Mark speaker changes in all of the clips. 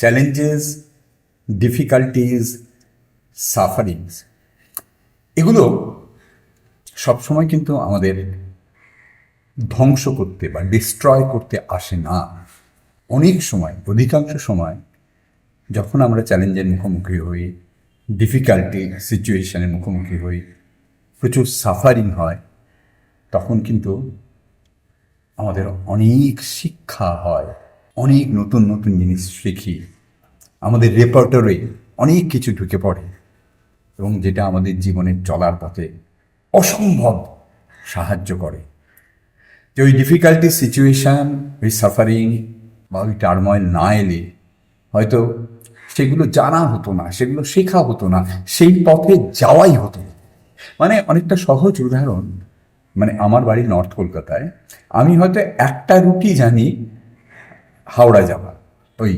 Speaker 1: Challenges difficulties sufferings এগুলো সবসময় কিন্তু আমাদের ধ্বংস করতে বা ডিস্ট্রয় করতে আসে না। অনেক সময়, অধিকাংশ সময় যখন আমরা চ্যালেঞ্জের মুখোমুখি হই ডিফিকাল্টি সিচুয়েশনের মুখোমুখি হই, প্রচুর সাফারিং হয়, তখন কিন্তু আমাদের অনেক শিক্ষা হয়। অনেক নতুন নতুন জিনিস শিখি আমাদের রেপার্টরে অনেক কিছু ঢুকে পড়ে এবং যেটা আমাদের জীবনের চলার পথে অসম্ভব সাহায্য করে যে ওই ডিফিকাল্টি সিচুয়েশান ওই সাফারিং বা ওই টার্ময়েল না এলে হয়তো সেগুলো জানা হতো না, সেগুলো শেখা হতো না, সেই পথে যাওয়াই হতো। মানে অনেকটা সহজ উদাহরণ মানে আমার বাড়ি নর্থ কলকাতায়, আমি হয়তো একটা রুটি জানি হাওড়া যাওয়া, ওই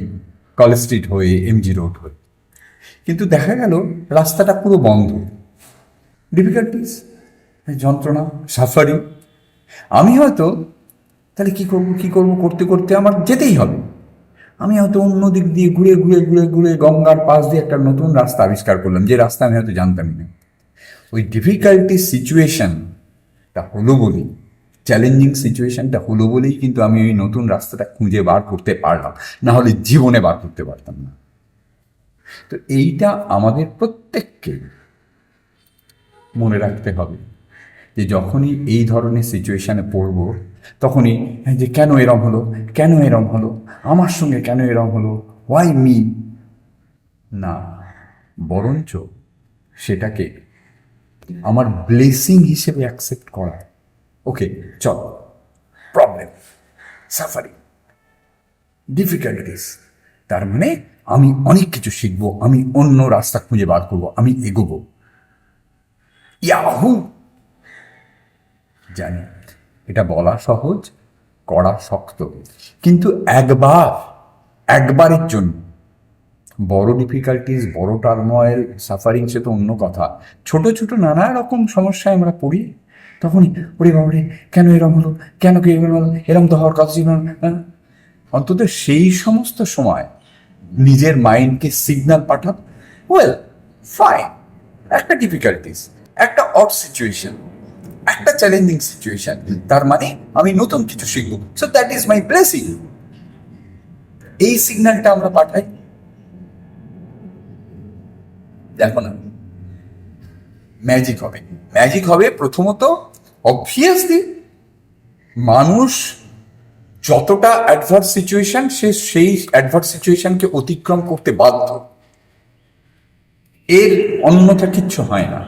Speaker 1: কলেজ স্ট্রিট হয়ে, এমজি রোড হয়ে। কিন্তু দেখা গেল রাস্তাটা পুরো বন্ধ। ডিফিকাল্টিস যন্ত্রণা সাফারিং আমি হয়তো, তাহলে কি করব কি করব, করতে করতে আমার যেতেই হবে। আমি হয়তো অন্য দিক দিয়ে ঘুরে ঘুরে ঘুরে ঘুরে গঙ্গার পাশ দিয়ে একটা নতুন রাস্তা আবিষ্কার করলাম, যে রাস্তা আমি হয়তো জানতামই না। ওই ডিফিকাল্টি সিচুয়েশনটা হলো বলেই চ্যালেঞ্জিং সিচুয়েশনটা হলো বলেই কিন্তু আমি ওই নতুন রাস্তাটা খুঁজে বার করতে পারলাম। না হলে জীবনে বার করতে পারতাম না। তো এইটা আমাদের প্রত্যেককে মনে রাখতে হবে যে যখনই এই ধরনের সিচুয়েশানে পড়ব তখনই হ্যাঁ, যে কেন এরম হলো? কেন এরম হলো? আমার সঙ্গে কেন এরম হলো? ওয়াই মি না বরঞ্চ সেটাকে আমার ব্লেসিং হিসেবে অ্যাকসেপ্ট করা। ওকে চল প্রবলেম সাফারিং ডিফিকাল্টিস তার মানে আমি অনেক কিছু শিখব, আমি অন্য রাস্তা খুঁজে বার করব, আমি এগোবো। ইয়াহু জানি, এটা বলা সহজ, করা শক্ত। কিন্তু একবার, একবারের জন্য। বড় ডিফিকাল্টিস বড় টার্ময়েল সাফারিং সে তো অন্য কথা। ছোট ছোট নানা রকম সমস্যায় আমরা পড়ি। তখনই, ওরে বাবরে, কেন এরম হলো? কেন কি এরম হলো? এরম তো হওয়ার কথা ছিল না। হ্যাঁ? অন্তত সেই সমস্ত সময় নিজের মাইন্ডকে সিগন্যাল পাঠাব ওয়েল ফাইন একটা ডিফিকাল্টিস একটা অড সিচুয়েশন একটা চ্যালেঞ্জিং সিচুয়েশন তার মানে আমি নতুন কিছু শিখব। So that is my blessing এই সিগন্যালটা আমরা পাঠাই। দেখো না ম্যাজিক হবে। ম্যাজিক হবে প্রথমত অবভিয়াসলি মানুষ যতটা অ্যাডভার্স সিচুয়েশন সে সেই অ্যাডভার্স সিচুয়েশনকে অতিক্রম করতে বাধ্য। এর অন্যথা কিচ্ছু হয় না।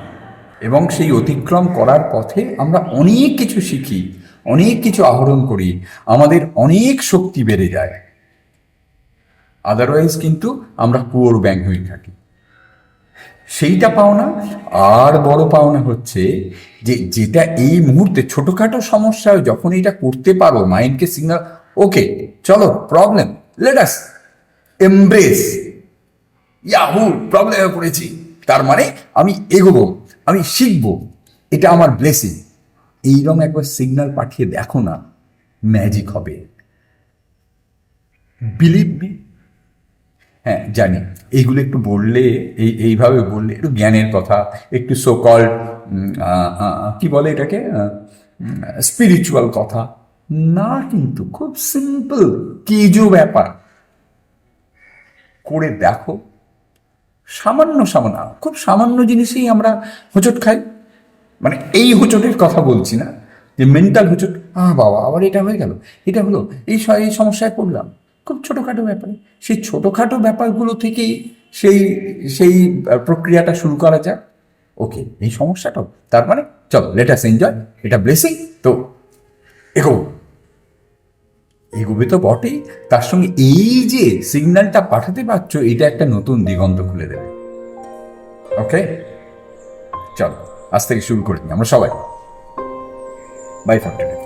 Speaker 1: এবং সেই অতিক্রম করার পথে আমরা অনেক কিছু শিখি, অনেক কিছু আহরণ করি, আমাদের অনেক শক্তি বেড়ে যায়। আদারওয়াইজ কিন্তু আমরা কুয়োর ব্যাং হয়ে থাকি। সেইটা পাওনা, আর বড় পাওনা হচ্ছে যে যেটা এই মুহূর্তে ছোটোখাটো সমস্যায় যখন এটা করতে পারো মাইন্ডকে সিগনাল ওকে চলো problem let us embrace yahoo প্রবলেমে পড়েছি। তার মানে আমি এগোবো, আমি শিখব, এটা আমার ব্লেসিং এইরকম একবার সিগনাল পাঠিয়ে দেখো না ম্যাজিক হবে। বিলিভ মি হ্যাঁ জানি। এইগুলো একটু বললে, এই, এইভাবে বললে একটু জ্ঞানের কথা, একটু সোকল কি বলে এটাকে? স্পিরিচুয়াল কথা। না কিন্তু, খুব সিম্পল কিজু ব্যাপার। করে দেখো, সামান্য সামান্য, খুব সামান্য জিনিসেই আমরা হোঁচট খাই। মানে এই হোঁচটের কথা বলছি না, যে মেন্টাল হোঁচট, আহ, বাবা, আবার এটা হয়ে গেল, এটা হলো, এই এই সমস্যায় পড়লাম। খুব ছোটোখাটো ব্যাপারে। সেই ছোটোখাটো ব্যাপারগুলো থেকেই সেই সেই প্রক্রিয়াটা শুরু করা যাক। ওকে, এই সমস্যাটাও তার মানে চলো লেটাস এনজয় এটা ব্লেসিং তো এগো। এগোবে তো বটেই, তার সঙ্গে এই যে সিগন্যালটা পাঠাতে পারছ, এটা একটা নতুন দিগন্ত খুলে দেবে। ওকে? চলো, আজ থেকে শুরু করে দিই, আমরা সবাই। By for today